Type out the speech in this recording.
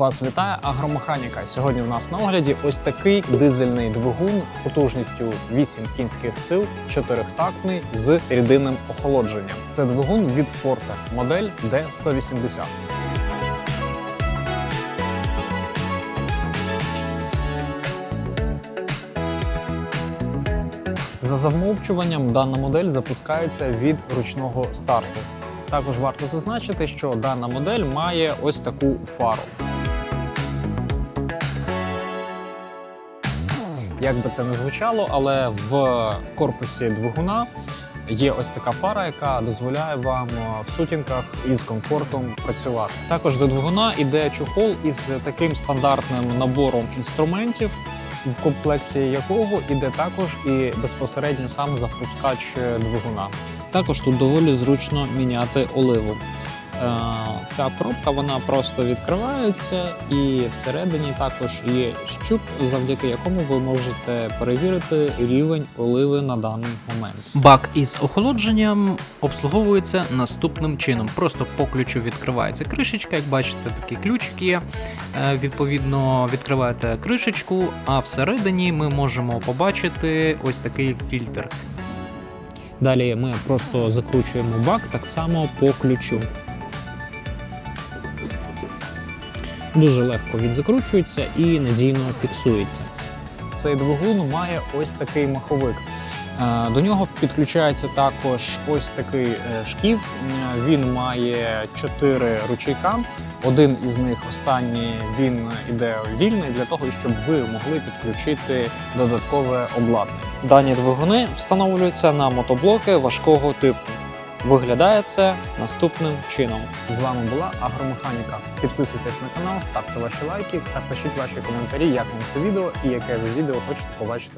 Вас вітає агромеханіка. Сьогодні в нас на огляді ось такий дизельний двигун потужністю 8 кінських сил, чотирихтактний з рідинним охолодженням. Це двигун від Forte, модель D180. За замовчуванням дана модель запускається від ручного старту. Також варто зазначити, що дана модель має ось таку фару. Як би це не звучало, але в корпусі двигуна є ось така фара, яка дозволяє вам е, в сутінках із комфортом працювати. Також до двигуна йде чохол із таким стандартним набором інструментів, в комплекті якого іде також і безпосередньо сам запускач е, двигуна. Також тут доволі зручно міняти оливу. Е, Ця пробка вона просто відкривається, і всередині також є щуп, завдяки якому ви можете перевірити рівень оливи на даний момент. Бак із охолодженням обслуговується наступним чином. Просто по ключу відкривається кришечка. Як бачите, такий ключик є. Е, Відповідно, відкриваєте кришечку, а всередині ми можемо побачити ось такий фільтр. Далі ми просто закручуємо бак так само по ключу. Дуже легко він закручується і надійно фіксується. Цей двигун має ось такий маховик. Е, До нього підключається також ось такий е, шків. Він має чотири ручейка. Один із них останній він іде вільний для того, щоб ви могли підключити додаткове обладнання. Дані двигуни встановлюються на мотоблоки важкого типу. Виглядає це наступним чином. З вами була Агромеханіка. Підписуйтесь на канал, ставте ваші лайки та пишіть ваші коментарі, як вам це відео і яке ви відео хочете побачити